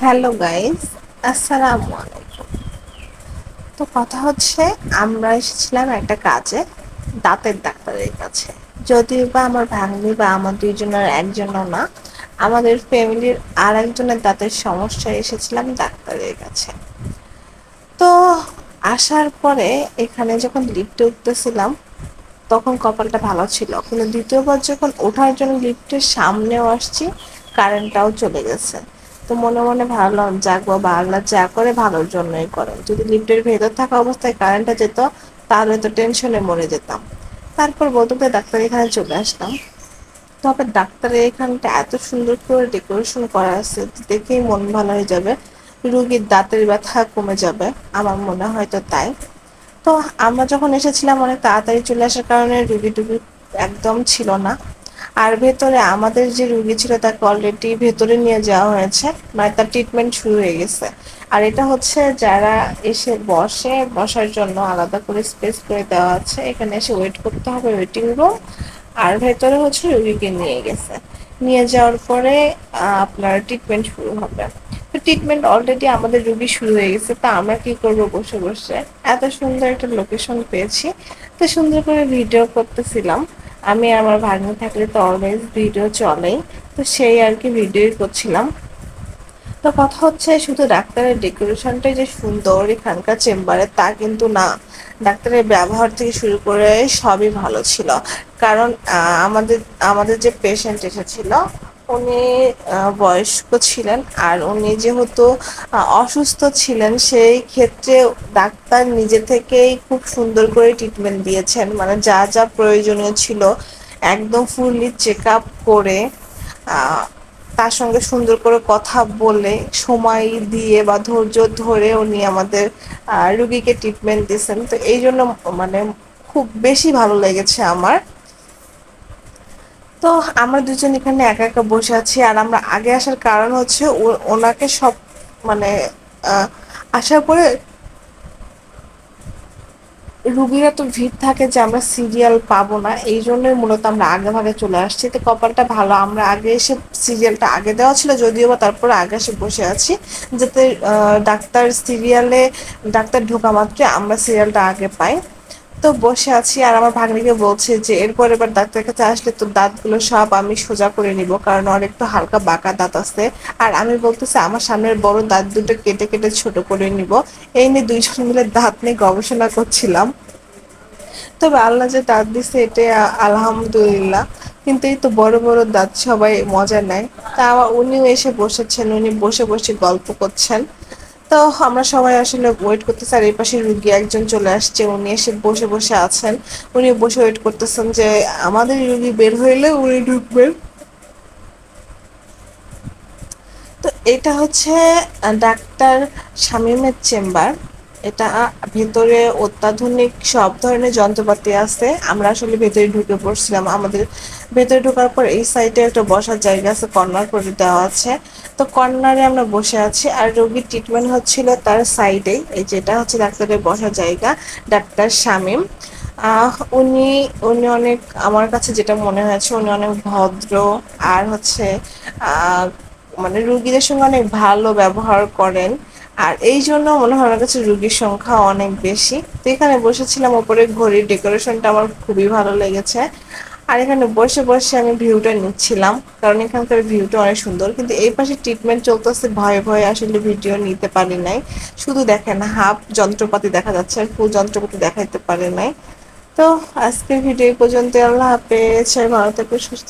Hello guys, আসসালামু আলাইকুম। তো কথা হচ্ছে, আমরা এসেছিলাম একটা কাজে দাঁতের ডাক্তারের কাছে। যদিও বা আমার ভাগ্নি বা আমার দুইজনের একজনও না, আমাদের ফ্যামিলির আর একজনের দাঁতের সমস্যায় এসেছিলাম ডাক্তারের কাছে। তো আসার পরে এখানে যখন লিফটে উঠতেছিলাম, তখন কপালটা ভালো ছিল। কিন্তু দ্বিতীয়বার যখন ওঠার জন্য লিফটের সামনেও আসছি কারেন্টটাও চলে গেছে। তো মনে মনে ভাবলাম, যাক বাবা, আল্লাহ যা করে ভালোর জন্যই করেন। যদি লিফটের ভেতর থাকা অবস্থায় কারেন্টটা যেত, তাহলে তো টেনশনে মরে যেতাম। তারপর বলতে ডাক্তার এখানে চলে আসলাম। তবে ডাক্তারের এখানটা এত সুন্দর করে ডেকোরেশন করা আছে, দেখেই মন ভালো হয়ে যাবে। রুগীর দাঁতের ব্যথা কমে যাবে, আমার মনে হয় তো তাই। তো আমরা যখন এসেছিলাম, অনেক তাড়াতাড়ি চলে আসার কারণে রুগী টুগি একদম ছিল না। আর ভেতরে আমাদের যে রুগী ছিল তাকে অলরেডি ভেতরে নিয়ে যাওয়া হয়েছে মানে তার ট্রিটমেন্ট শুরু হয়ে গেছে। আর এটা হচ্ছে যারা এসে বসে, বসার জন্য আলাদা করে স্পেস করে দেওয়া আছে, এখানে এসে ওয়েট করতে হবে ওয়েটিং রুম আর ভেতরে হচ্ছে রুগীকে নিয়ে গেছে। নিয়ে যাওয়ার পরে আপনার ট্রিটমেন্ট শুরু হবে। তো ট্রিটমেন্ট অলরেডি আমাদের রুগী শুরু হয়ে গেছে, তা আমরা কি করব বসে বসে? এত সুন্দর একটা লোকেশন পেয়েছি। তো সুন্দর করে ভিডিও করতেছিলাম। আমি আমার ভাগ্নে থাকলে তো অলওয়েজ ভিডিও চলে তো সেই আর কি ভিডিওই করছিলাম। তো কথা হচ্ছে, শুধু ডাক্তারের ডেকোরেশনটাই যে সুন্দর এখানকার চেম্বারে তা কিন্তু না। ডাক্তারের ব্যবহার থেকে শুরু করে সবই ভালো ছিল। কারণ আমাদের আমাদের যে পেশেন্ট এসেছিল উনি বয়স্ক ছিলেন আর উনি যেহেতু অসুস্থ ছিলেন, সেই ক্ষেত্রে ডাক্তার নিজে থেকেই খুব সুন্দর করে ট্রিটমেন্ট দিয়েছেন। মানে যা যা প্রয়োজনীয় ছিল, একদম ফুললি চেক আপ করে তার সঙ্গে সুন্দর করে কথা বলে, সময় দিয়ে বা ধৈর্য ধরে উনি আমাদের রুগীকে ট্রিটমেন্ট দিয়েছেন। তো এই জন্য মানে খুব বেশি ভালো লেগেছে আমার। তো আমরা দুজন এখানে একা একা বসে আছি, আর আমরা আগে আসার কারণ হচ্ছে ওনাকে সব মানে আসার পরে রুগীরা তো ভিড় থাকে যে আমরা সিরিয়াল পাবো না, এই জন্যই মূলত আমরা আগে ভাগে চলে আসছি। তো কপালটা ভালো, আমরা আগে এসে সিরিয়ালটা আগে দেওয়া ছিল, যদিও বা তারপরে আগে এসে বসে আছি, যাতে ডাক্তার সিরিয়ালে, ডাক্তার ঢোকা মাত্রে আমরা সিরিয়ালটা আগে পাই। তো বসে আছি আর আমার ভাগ্নিকে বলছে যে এরপর এবার ডাক্তার কাছে আসলে তো দাঁতগুলো সব আমি সোজা করে নিব, কারণ ওর একটু হালকা বাঁকা দাঁত আছে। আর আমি বলতেছি আমার সামনের বড় দাঁত দুটো কেটে কেটে ছোট করে নিব। এই নিয়ে দুইজন মিলে দাঁত নিয়ে গবেষণা করছিলাম। তবে আল্লাহ যে দাঁত দিছে এটা আলহামদুলিল্লাহ, কিন্তু এই তো বড় বড় দাঁত সবাই মজা নেয়। তা উনিও এসে বসেছেন, উনি বসে বসে গল্প করছেন। তো আমরা সবাই আসলে ওয়েট করতেছি আর এই পাশে রুগী একজন চলে আসছে, উনি এসে বসে বসে আছেন। উনি বসে ওয়েট করতেছেন যে আমাদের রুগী বের হইলে উনি ঢুকবেন তো এটা হচ্ছে ডাক্তার শামীমের চেম্বার। এটা ভেতরে অত্যাধুনিক সব ধরনের যন্ত্রপাতি আছে। আমরা আসলে ভেতরে ঢুকে পড়ছিলাম। আমাদের ভেতরে ঢোকার পর এই সাইডে একটা বসার জায়গা আছে, কর্নার করে দেওয়া আছে। তো কর্নারে আমরা বসে আছি আর রোগীর ট্রিটমেন্ট হচ্ছিল তার সাইডেই এই যেটা হচ্ছে ডাক্তারের বসার জায়গা, ডাক্তার শামীম। উনি উনি অনেক, আমার কাছে যেটা মনে হয়েছে, উনি অনেক ভদ্র আর হচ্ছে মানে রুগীদের সঙ্গে অনেক ভালো ব্যবহার করেন। আর এই জন্য মনে হয় আমার কাছে রুগীর সংখ্যা অনেক বেশি। তো এখানে বসেছিলাম, ওপরে ঘড়ির ডেকোরেশনটা আমার খুবই ভালো লেগেছে। আর এখানে বসে বসে আমি ভিউটা নিচ্ছিলাম, কারণ এখানকার ভিউটা অনেক সুন্দর। কিন্তু এই পাশে ট্রিটমেন্ট চলতেছে, ভয়ে ভয়ে আসলে ভিডিও নিতে পারি নাই। শুধু দেখেন, হাফ যন্ত্রপাতি দেখা যাচ্ছে আর ফুল যন্ত্রপাতি দেখাইতে পারে নাই। তো আজকের ভিডিও পর্যন্ত আল্লাহ হাফেজ ভালো থাকবে সুস্থ